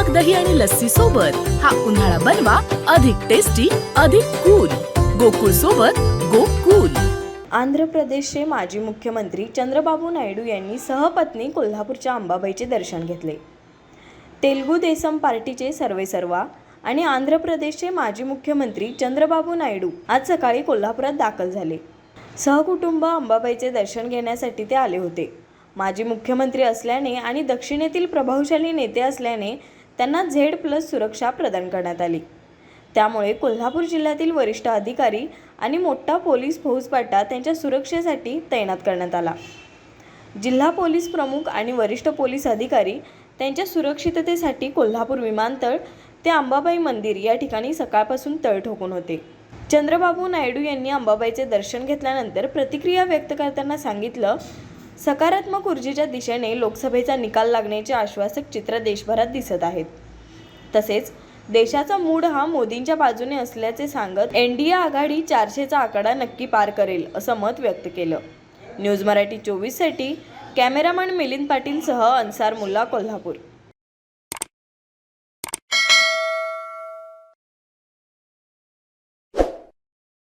दही आणि लस्सी सोबत हा उन्हाळा बनवा अधिक टेस्टी अधिक कूल गोकुळ सोबत गोकुल. आंध्र प्रदेशचे माजी मुख्यमंत्री चंद्रबाबू नायडू यांनी सहपत्नी कोल्हापूरच्या अंबाबाईचे दर्शन घेतले. तेलगू देसम पार्टीचे सर्वेसर्वा आणि आंध्र प्रदेशचे माजी मुख्यमंत्री चंद्रबाबू नायडू आज सकाळी कोल्हापुरात दाखल झाले. सहकुटुंब अंबाबाईचे दर्शन घेण्यासाठी ते आले होते. माजी मुख्यमंत्री असल्याने आणि दक्षिणेतील प्रभावशाली नेते असल्याने त्यांना झेड प्लस सुरक्षा प्रदान करण्यात आली. त्यामुळे कोल्हापूर जिल्ह्यातील वरिष्ठ अधिकारी आणि मोठा पोलीस फौजपाटा त्यांच्या सुरक्षेसाठी तैनात करण्यात आला. जिल्हा पोलीस प्रमुख आणि वरिष्ठ पोलीस अधिकारी त्यांच्या सुरक्षिततेसाठी कोल्हापूर विमानतळ ते अंबाबाई मंदिर या ठिकाणी सकाळपासून तळ ठोकून होते. चंद्रबाबू नायडू यांनी अंबाबाईचे दर्शन घेतल्यानंतर प्रतिक्रिया व्यक्त करताना सांगितलं सकारात्मक ऊर्जेच्या दिशेने लोकसभेचा निकाल लागण्याचे आश्वासक चित्र देशभरात दिसत आहेत. तसेच देशाचा मूड हा मोदींच्या बाजूने असल्याचे सांगत एन डी ए आघाडी चारशेचा आकडा नक्की पार करेल असं मत व्यक्त केलं. न्यूज मराठी चोवीससाठी कॅमेरामॅन मिलिंद पाटीलसह अन्सार मुल्ला कोल्हापूर.